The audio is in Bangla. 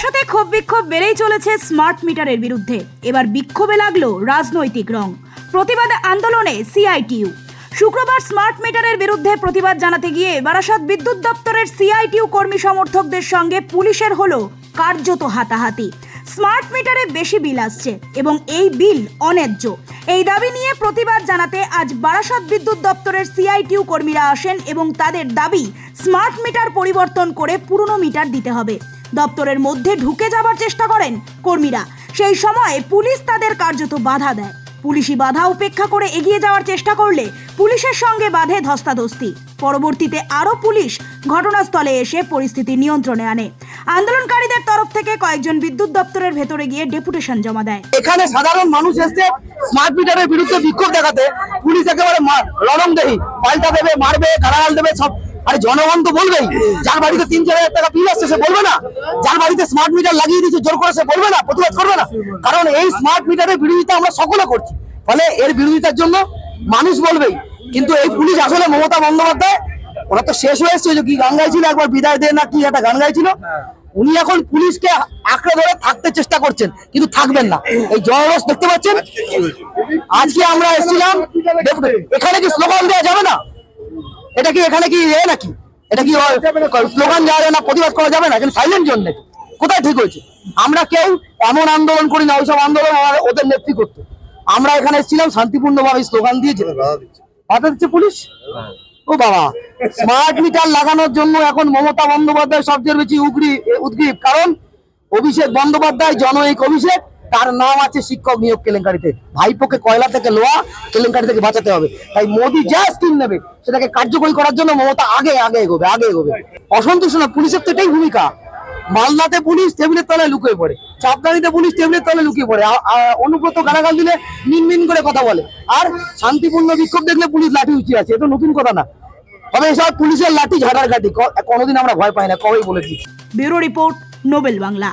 ক্ষোভ বিক্ষোভ বেড়েই চলেছে স্মার্ট মিটারের বিরুদ্ধে। এবার বিক্ষোভে লাগল রাজনৈতিক রং। প্রতিবাদ আন্দোলনে সিআইটিইউ শুক্রবার স্মার্ট মিটারের বিরুদ্ধে প্রতিবাদ জানাতে গিয়ে বারাসাত বিদ্যুৎ দপ্তরের সিআইটিইউ কর্মী সমর্থকদের সঙ্গে পুলিশের হলো কার্যত হাতাহাতি। স্মার্ট মিটারে বেশি বিল আসছে এবং এই বিল অন্যায্য। এই দাবি নিয়ে প্রতিবাদ জানাতে আজ বারাসাত বিদ্যুৎ দপ্তরের সিআইটিউ কর্মীরা আসেন এবং তাদের দাবি স্মার্ট মিটার পরিবর্তন করে পুরনো মিটার দিতে হবে। দপ্তরের মধ্যে ঢুকে যাবার চেষ্টা করেন কর্মীরা। সেই সময় পুলিশ তাদের কার্যত বাধা দেয়। পুলিশি বাধা উপেক্ষা করে এগিয়ে যাওয়ার চেষ্টা করলে পুলিশের সঙ্গে বাধে ধস্তাধস্তি। পরবর্তীতে আরও পুলিশ ঘটনাস্থলে এসে পরিস্থিতি নিয়ন্ত্রণে আনে। আন্দোলনকারীদের তরফ থেকে কয়েকজন বিদ্যুৎ দপ্তরের ভেতরে গিয়ে ডেপুটেশন জমা দেয়। এখানে সাধারণ মানুষ এসছে স্মার্ট মিটারের বিরুদ্ধে বিক্ষোভ দেখাতে পুলিশ একেবারে রণং দেহি পাল্টা দেবে, মারবে, গালাগাল দেবে, সব আরে জনগণ তো বলবেই। যার বাড়িতে তিন চার হাজার টাকা বিল আসছে সে বলবে না। বাড়িতে স্মার্ট মিটার লাগিয়ে দিচ্ছে জোর করে সে বলবে না প্রতিবাদ করবে না। কারণ এই স্মার্ট মিটারের বিরোধিতা আমরা সকলে করছি। ফলে এর বিরোধিতার জন্য মানুষ বলবেই। কিন্তু এই পুলিশ আসলে মমতা বন্দ্যোপাধ্যায় ওরা তো শেষ হয়ে এসছে কি গান গাইছিল একবার বিদায় দে না কি একটা গান গাইছিল। উনি এখন পুলিশকে আঁকড়ে ধরে থাকতে চেষ্টা করছেন কিন্তু থাকবেন না। এই জনরস দেখতে পাচ্ছেন? আজকে আমরা এসেছিলাম দেখুন, এখানে কি স্লোগান দেওয়া যাবে না? এটা কি এখানে কি এ নাকি? এটা কি স্লোগান দেওয়া যাবে না প্রতিবাদ করা যাবে না? এখানে সাইলেন্ট জন্য কোথায় ঠিক হয়েছে? আমরা কেউ এমন আন্দোলন করি না ওইসব আন্দোলন ওদের নেতৃত্ব করতো। আমরা এখানে এসেছিলাম, শান্তিপূর্ণভাবে স্লোগান দিয়ে যেতে বাধা দিচ্ছে পুলিশ? ও বাবা স্মার্ট মিটার লাগানোর জন্য এখন মমতা বন্দ্যোপাধ্যায় সবচেয়ে বেশি উগ্রি উদ্গ্রীব। কারণ অভিষেক বন্দ্যোপাধ্যায় জনৈক অভিষেক, তার নাম আছে শিক্ষক নিয়োগ কেলেঙ্কারিতে। ভাইপোকে কয়লা থেকে লোয়া কেলেঙ্কারি থেকে বাঁচাতে হবে। তাই মোদি যা স্কিম নেবে, সেটাকে কার্যকরী করার জন্য মমতা আগে আগে এগোবে আগে এগোবে। অসন্তোষ না, পুলিশের তো এটাই ভূমিকা। মালদাতে পুলিশ টেবিলের তলায় লুকিয়ে পড়ে। চাপদানিতে পুলিশ টেবিলের তলায় লুকিয়ে পড়ে। অনুব্রত গালাগাল দিলে মিনমিন মিন করে কথা বলে। আর শান্তিপূর্ণ বিক্ষোভ দেখলে পুলিশ লাঠি উঁচিয়ে আছে এটা নতুন কথা না। তবে এসব পুলিশের লাঠি ঝাড়ার ঘাটি। কোনোদিন আমরা ভয় পাই না কবেই বলেছি। ব্যুরো রিপোর্ট নোবেল বাংলা।